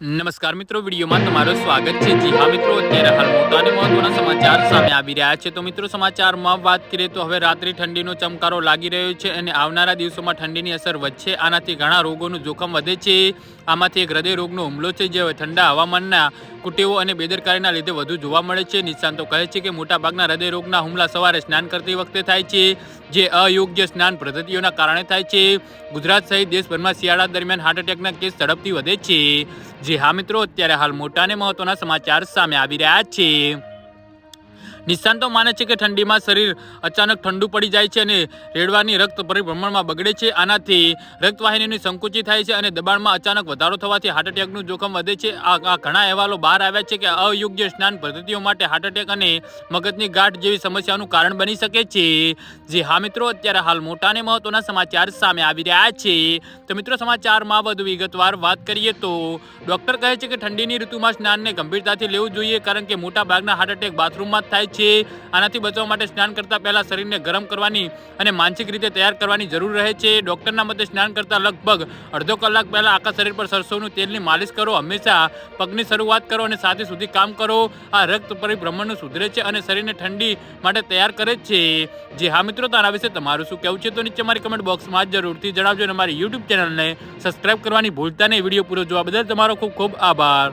નમસ્કાર મિત્રો, વિડીયોમાં તમારું સ્વાગત છે. જી હા મિત્રો, અત્યારે હાલ મોટા મહત્વના સમાચાર સામે આવી રહ્યા છે. તો મિત્રો, સમાચારમાં વાત કરીએ તો હવે રાત્રિ ઠંડીનો ચમકારો લાગી રહ્યો છે અને આવનારા દિવસોમાં ઠંડીની અસર વધશે. આનાથી ઘણા રોગોનું જોખમ વધે છે. આમાંથી એક હૃદયરોગનો હુમલો છે, જે ઠંડા હવામાનના કુટેવો અને બેદરકારીના લીધે વધુ જોવા મળે છે. નિષ્ણાંતો કહે છે કે મોટાભાગના હૃદયરોગના હુમલા સવારે સ્નાન કરતી વખતે થાય છે, જે અયોગ્ય સ્નાન પદ્ધતિઓના કારણે થાય છે. ગુજરાત સહિત દેશભરમાં શિયાળા દરમિયાન હાર્ટ એટેકના કેસ ઝડપથી વધે છે. જે હા મિત્રો, અત્યારે હાલ મોટા અને મહત્વના સમાચાર સામે આવી રહ્યા છે. નિષ્ણાંતો માને છે કે ઠંડીમાં શરીર અચાનક ઠંડુ પડી જાય છે અને રેડવાની રક્ત પરિભ્રમણમાં બગડે છે. આનાથી રક્તવાહિનીની સંકુચિત થાય છે અને દબાણમાં અચાનક વધારો થવાથી હાર્ટ એટેકનું જોખમ વધે છે. આ ઘણા અહેવાલો બહાર આવ્યા છે કે અયોગ્ય સ્નાન પદ્ધતિઓ માટે હાર્ટ એટેક અને મગજની ગાંઠ જેવી સમસ્યાનું કારણ બની શકે છે. જે હા મિત્રો, અત્યારે હાલ મોટા અને મહત્વના સમાચાર સામે આવી રહ્યા છે. તો મિત્રો, સમાચારમાં વધુ વિગતવાર વાત કરીએ તો ડોક્ટર કહે છે કે ઠંડીની ઋતુમાં સ્નાનને ગંભીરતાથી લેવું જોઈએ કારણ કે મોટા ભાગના હાર્ટ એટેક બાથરૂમમાં જ થાય છે આનાથી બચવા માટે સ્નાન કરતા પહેલાં શરીરને ગરમ કરવાની અને માનસિક રીતે તૈયાર કરવાની જરૂર રહે છે. ડૉક્ટરના મતે સ્નાન કરતા લગભગ અડધો કલાક પહેલાં આખા શરીર પર સરસોનું તેલની માલિશ કરો. હંમેશા પગની શરૂઆત કરો અને સાથે સુધી કામ કરો. આ રક્ત પરિભ્રમણનું સુધરે છે અને શરીરને ઠંડી માટે તૈયાર કરે છે. જે હા મિત્રો તારા વિશે તમારું શું કહેવું છે? તો નીચે મારી કમેન્ટ બોક્સમાં જરૂરથી જણાવજો અને મારી યુટ્યુબ ચેનલને સબસ્ક્રાઇબ કરવાની ભૂલતા નહીં. વીડિયો પૂરો જોવા બદલ તમારો ખૂબ ખૂબ આભાર.